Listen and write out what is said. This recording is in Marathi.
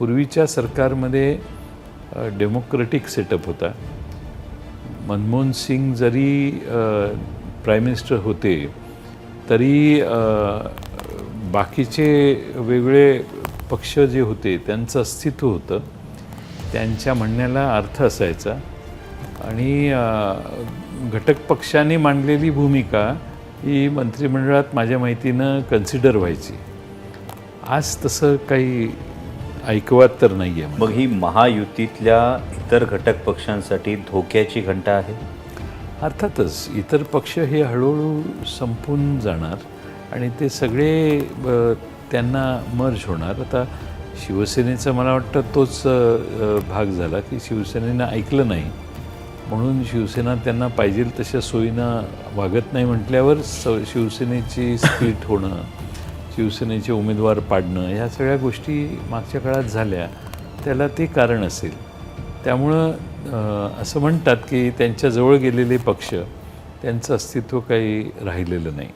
पूर्वीच्या सरकारमध्ये डेमोक्रेटिक सेटअप होता. मनमोहन सिंग जरी प्राईम मिनिस्टर होते तरी बाकीचे वेगळे पक्ष जे होते त्यांचं अस्तित्व होतं. त्यांच्या म्हणण्याला अर्थ असायचा. आणि घटक पक्षाने मांडलेली भूमिका ही मंत्रिमंडळात माझ्या माहितीनं कन्सिडर व्हायची. आज तसं काही ऐकवात तर नाही आहे मग ही महायुतीतल्या इतर घटक पक्षांसाठी धोक्याची घंटा आहे? अर्थातच इतर पक्ष हे हळूहळू संपून जाणार आणि ते सगळे त्यांना मर्ज होणार. आता शिवसेनेचा मला वाटतं तोच भाग झाला की शिवसेनेनं ऐकलं नाही. म्हणून शिवसेना त्यांना पाहिजे तशा सोयीनं वागत नाही म्हटल्यावर स शिवसेनेची स्प्लिट होणं शिवसेनेचे उमेदवार पाडणं ह्या सगळ्या गोष्टी मागच्या काळात झाल्या. त्याला ते कारण असेल. त्यामुळं असं म्हणतात की त्यांच्याजवळ गेलेले पक्ष त्यांचं अस्तित्व काही राहिलेलं नाही.